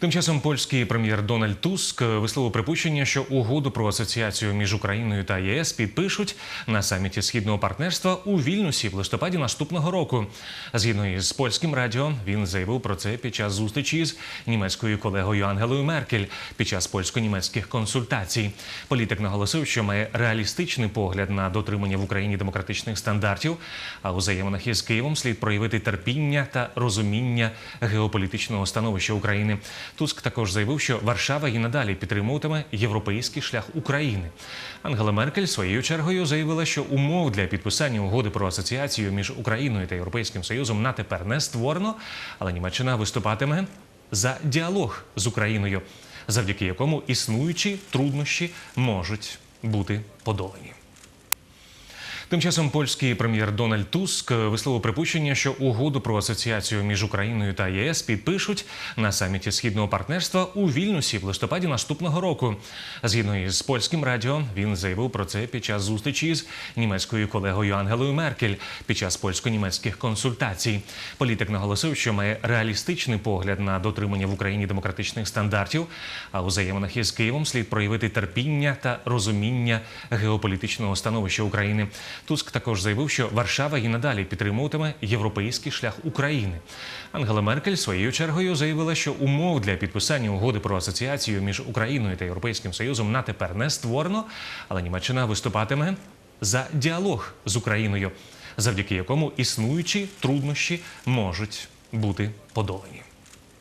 Тим часом польський прем'єр Дональд Туск висловив припущення, що угоду про асоціацію між Україною та ЄС підпишуть на саміті східного партнерства у Вільнюсі в листопаді наступного року. Згідно із польським радіо, він заявив про це під час зустрічі з німецькою колегою Ангелою Меркель під час польсько-німецьких консультацій. Політик наголосив, що має реалістичний погляд на дотримання в Україні демократичних стандартів, а у взаєминах із Києвом слід проявити терпіння та розуміння геополітичного становища України. Туск також заявив, що Варшава і надалі підтримуватиме європейський шлях України. Ангела Меркель своєю чергою заявила, що умов для підписання угоди про асоціацію між Україною та Європейським Союзом на тепер не створено, але Німеччина виступатиме за діалог з Україною, завдяки якому існуючі труднощі можуть бути подолані. Тим часом польський прем'єр Дональд Туск висловив припущення, що угоду про асоціацію між Україною та ЄС підпишуть на саміті східного партнерства у Вільнюсі в листопаді наступного року. Згідно із польським радіо, він заявив про це під час зустрічі з німецькою колегою Ангелою Меркель під час польсько-німецьких консультацій. Політик наголосив, що має реалістичний погляд на дотримання в Україні демократичних стандартів, а у взаєминах із Києвом слід проявити терпіння та розуміння геополітичного становища України. Туск також заявив, що Варшава і надалі підтримуватиме європейський шлях України. Ангела Меркель своєю чергою заявила, що умов для підписання угоди про асоціацію між Україною та Європейським Союзом на тепер не створено, але Німеччина виступатиме за діалог з Україною, завдяки якому існуючі труднощі можуть бути подолані.